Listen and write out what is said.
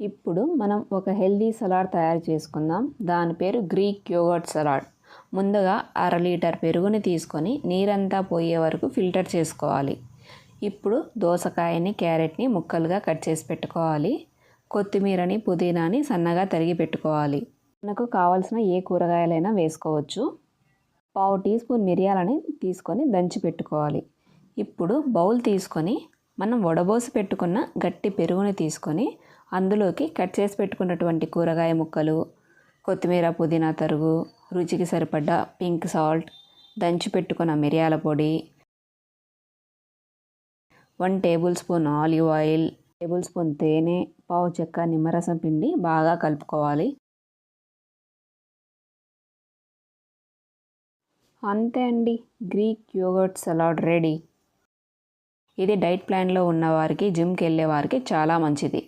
ఇప్పుడు మనం ఒక హెల్దీ సలాడ్ తయారు చేసుకుందాం. దాని పేరు గ్రీక్ యోగర్ట్ సలాడ్. ముందుగా అర లీటర్ పెరుగుని తీసుకొని నీరంతా పోయే వరకు ఫిల్టర్ చేసుకోవాలి. ఇప్పుడు దోసకాయని క్యారెట్ని ముక్కలుగా కట్ చేసి పెట్టుకోవాలి. కొత్తిమీరని పుదీనాని సన్నగా తరిగి పెట్టుకోవాలి. మనకు కావాల్సిన ఏ కూరగాయలైనా వేసుకోవచ్చు. పావు టీ స్పూన్ మిరియాలని తీసుకొని దంచి పెట్టుకోవాలి. ఇప్పుడు బౌల్ తీసుకొని మనం వడబోసి పెట్టుకున్న గట్టి పెరుగుని తీసుకొని అందులోకి కట్ చేసి పెట్టుకున్నటువంటి కూరగాయ ముక్కలు కొత్తిమీర పుదీనా తరుగు రుచికి సరిపడ్డ పింక్ సాల్ట్ దంచి పెట్టుకున్న మిరియాల పొడి one tablespoon olive oil tablespoon తేనె పావు చెక్క నిమ్మరసం పిండి బాగా కలుపుకోవాలి. అంతే అండి గ్రీక్ యోగర్ట్ సలాడ్ రెడీ. ఇది డైట్ ప్లాన్లో ఉన్నవారికి జిమ్కి వెళ్ళే వారికి చాలా మంచిది.